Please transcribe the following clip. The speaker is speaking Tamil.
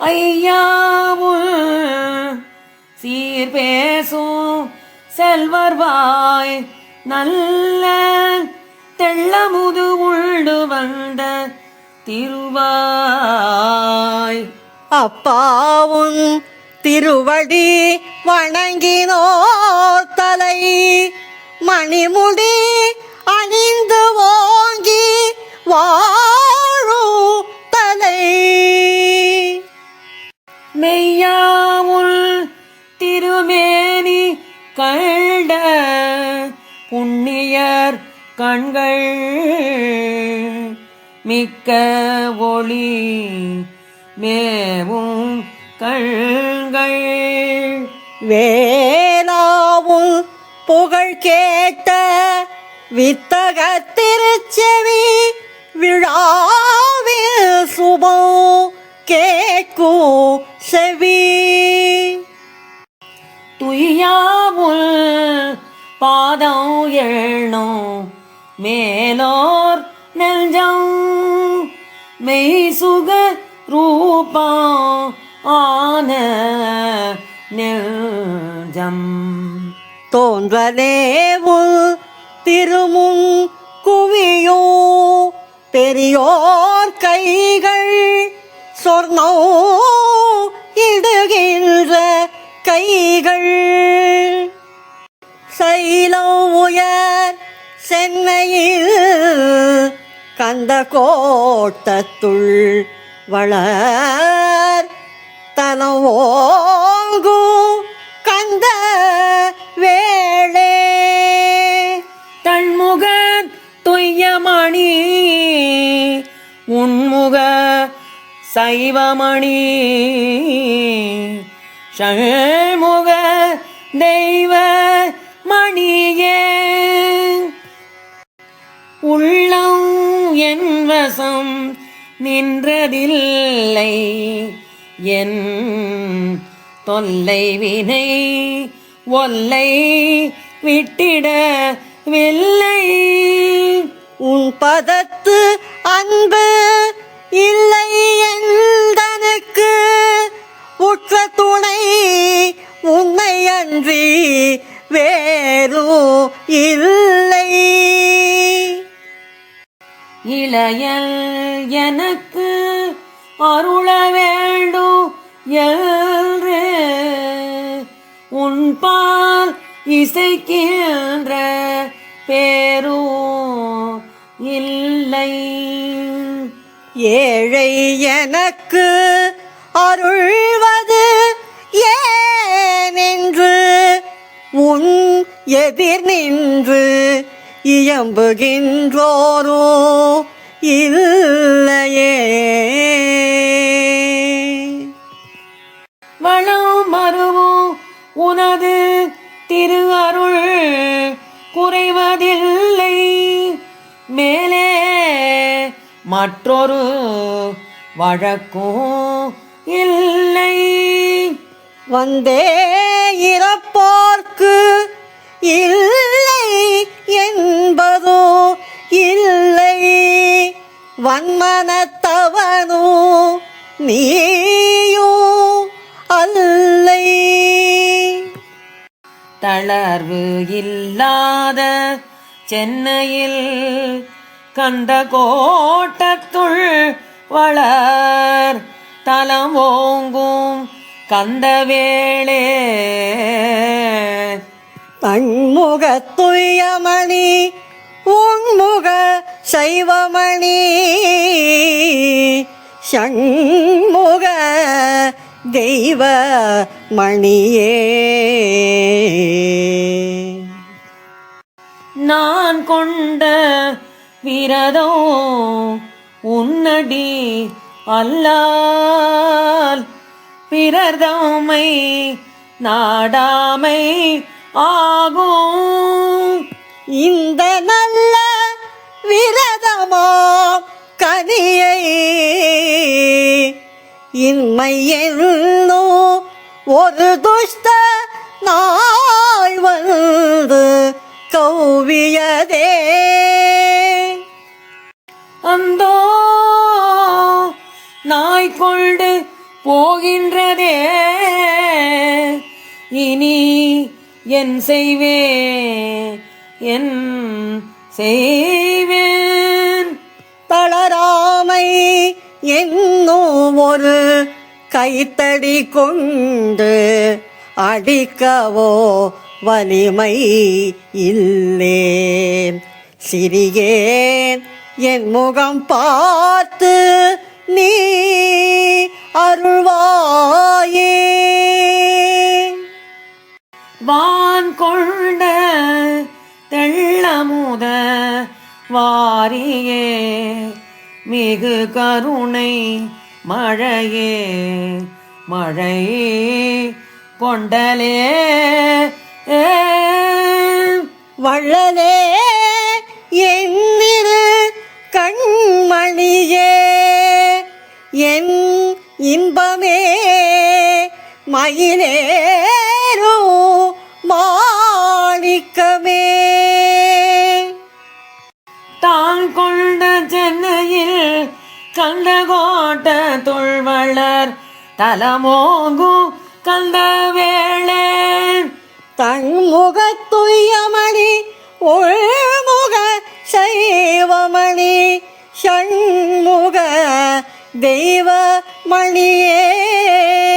ஐயாவுள் சீர் பேசும் செல்வர்வாய் நல்ல தெள்ளமுது உண்டு வந்த திருவாய். அப்பாவும் திருவடி வணங்கினோர் தலை மணிமுடி அணிந்து கண்ட புண்ணியர் கண்கள் மிக்க ஒளி மேவும் கண்கள். வேளாவும் புகழ் கேட்ட வித்தக திருச்செவி விழாவில் சுபம் கேட்கும் செவி. துய்யாமுள் பாதம் எழ்ணும் மேலோர் நெஞ்சம் மெய் சுக ரூபம் ஆன நெஞ்சம். தோன்றலேவும் திருமுன் குவியோ பெரியோர் கைகள் சொர்ணோ இடுகின்ற கைகள். சைலம் உயர் சென்னையில் கந்த கோட்டத்துள் வளர் தனவோங்கு கந்த வேளே. தன்முக துய்யமணி உன்முக சைவமணி. ஷண்முக தெய்வ என் நின்றதில்லை. என் தொல்லை வினை ஒல்லை விட்டிடவில்லை. உன் பதத்து அன்பு இல்லை. இளையல் எனக்கு அருள வேண்டும் என்று உன்பால் இசைக்கின்ற பேரோ இல்லை. ஏழை எனக்கு அருள்வது ஏனென்று உன் எதிர் நின்று இயம்புகின்றோரோ? இல்லையே. வளம் மருவும் உனது திரு அருள் குறைவதில்லை. மேலே மற்றொரு வழக்கும் இல்லை. வந்தே இறப்போர்க்கு இல்லை வன்மனத்தவனோ நீயோ அல்லை. தளர்வு இல்லாத சென்னையில் கந்த கோட்டத்துள் வளர் தலம் ஓங்கும் கந்தவேளே. தன்முகத்துயமணி உன்முக சைவமணி. சண்முக தெய்வ மணியே. நான் கொண்ட விரதோ உன்னடி அல்லால் பிறர்தமை நாடாமை ஆகும். இந்த நல்ல விரதமோ கனியை இன்மை என்னோ ஒரு துஷ்ட நாய் வந்து கௌவியதே அந்தோ நாய் கொண்டு போகின்றதே. இனி என் செய்வேன் என் செய்வேன். தளராமை என்னும் ஒரு கைத்தடி கொண்டு அடிக்கவோ வலிமை இல்லேன் சிறியேன் என் முகம் பார்த்து நீ அருள்வாயே. வான் கொண்ட தெள்ளமுத வாரியே மிகு கருணை மழையே மழை கொண்டலே. வள்ளலே என்னிரு கண்மணியே என் இன்பமே மயிலே. கண்ட கோட்ட தொழ்வளர் தலமோகும் கந்த வேளே தன்முகத்துயமணி உள்முக சைவமணி ஷண்முக தெய்வ மணியே